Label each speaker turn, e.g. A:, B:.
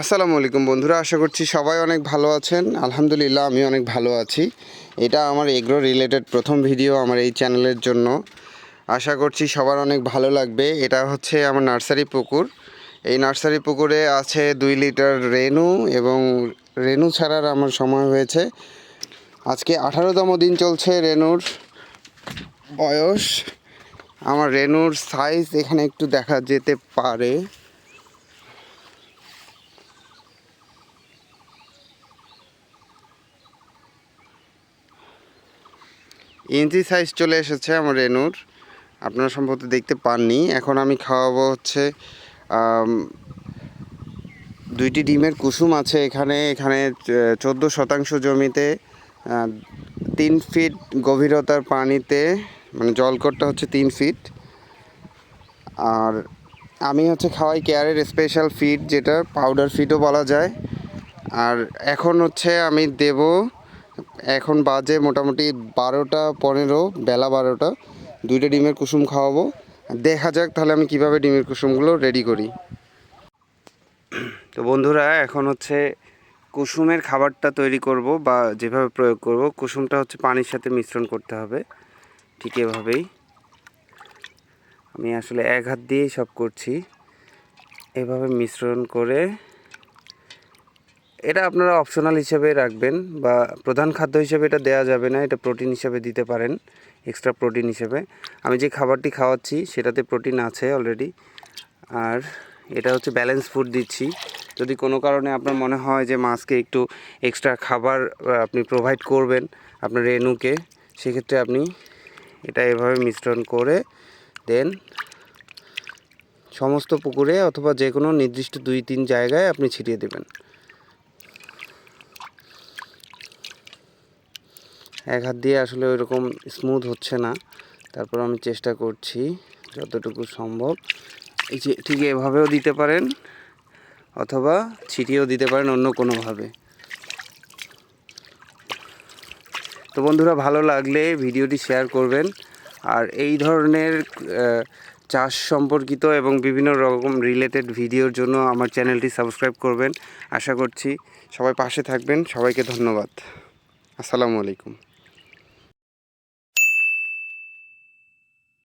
A: আসসালামু আলাইকুম বন্ধুরা, আশা করছি সবাই অনেক ভালো আছেন। আলহামদুলিল্লাহ আমি অনেক ভালো আছি। এটা আমার এগ্রো রিলেটেড প্রথম ভিডিও আমার এই চ্যানেলের জন্য। আশা করছি সবার অনেক ভালো লাগবে। এটা হচ্ছে আমার নার্সারি পুকুর। এই নার্সারি পুকুরে আছে দুই লিটার রেনু এবং রেনু ছাড়ার আমার সময় হয়েছে। আজকে আঠারোতম দিন চলছে রেনুর বয়স। আমার রেনুর সাইজ এখানে একটু দেখা যেতে পারে। ইঞ্চি সাইজ চলে এসেছে আমার রেনুর। আপনারা সম্ভবত দেখতে পাননি। এখন আমি খাওয়াবো হচ্ছে দুইটি ডিমের কুসুম আছে এখানে। এখানে চোদ্দ শতাংশ জমিতে তিন ফিট গভীরতার পানিতে মানে জলকরটা হচ্ছে তিন ফিট আর আমি হচ্ছে খাওয়াই কেয়ারের স্পেশাল ফিড যেটা পাউডার ফিডও বলা যায়। আর এখন হচ্ছে আমি দেব এখন বাজে মোটামুটি বারোটা পনেরো, বেলা বারোটা। দুইটা ডিমের কুসুম খাওয়াবো। দেখা যাক তাহলে আমি কীভাবে ডিমের কুসুমগুলো রেডি করি। তো বন্ধুরা, এখন হচ্ছে কুসুমের খাবারটা তৈরি করব বা যেভাবে প্রয়োগ করব। কুসুমটা হচ্ছে পানির সাথে মিশ্রণ করতে হবে। ঠিক এভাবেই। আমি আসলে এক হাত দিয়েই সব করছি। এভাবে মিশ্রণ করে এটা আপনারা অপশনাল হিসেবে রাখবেন বা প্রধান খাদ্য হিসেবে এটা দেওয়া যাবে না, এটা প্রোটিন হিসেবে দিতে পারেন এক্সট্রা প্রোটিন হিসেবে। আমি যে খাবারটি খাওয়াচ্ছি সেটাতে প্রোটিন আছে অলরেডি আর এটা হচ্ছে ব্যালেন্স ফুড দিচ্ছি। যদি কোনো কারণে আপনার মনে হয় যে মাছকে একটু এক্সট্রা খাবার আপনি প্রোভাইড করবেন আপনার রেনুকে সেক্ষেত্রে আপনি এটা এভাবে মিশ্রণ করে দেন। সমস্ত পুকুরে অথবা যে কোনো নির্দিষ্ট দুই তিন জায়গায় আপনি ছিটিয়ে দেবেন। এক হাত দিয়ে আসলে ওই রকম স্মুথ হচ্ছে না। তারপর আমি চেষ্টা করছি যতটুকু সম্ভব। এই যে ঠিক এভাবেও দিতে পারেন অথবা ছিটিয়েও দিতে পারেন অন্য কোনোভাবে। তো বন্ধুরা, ভালো লাগলে ভিডিওটি শেয়ার করবেন। আর এই ধরনের চাষ সম্পর্কিত এবং বিভিন্ন রকম রিলেটেড ভিডিওর জন্য আমার চ্যানেলটি সাবস্ক্রাইব করবেন। আশা করছি সবাই পাশে থাকবেন। সবাইকে ধন্যবাদ। আসসালামু আলাইকুম।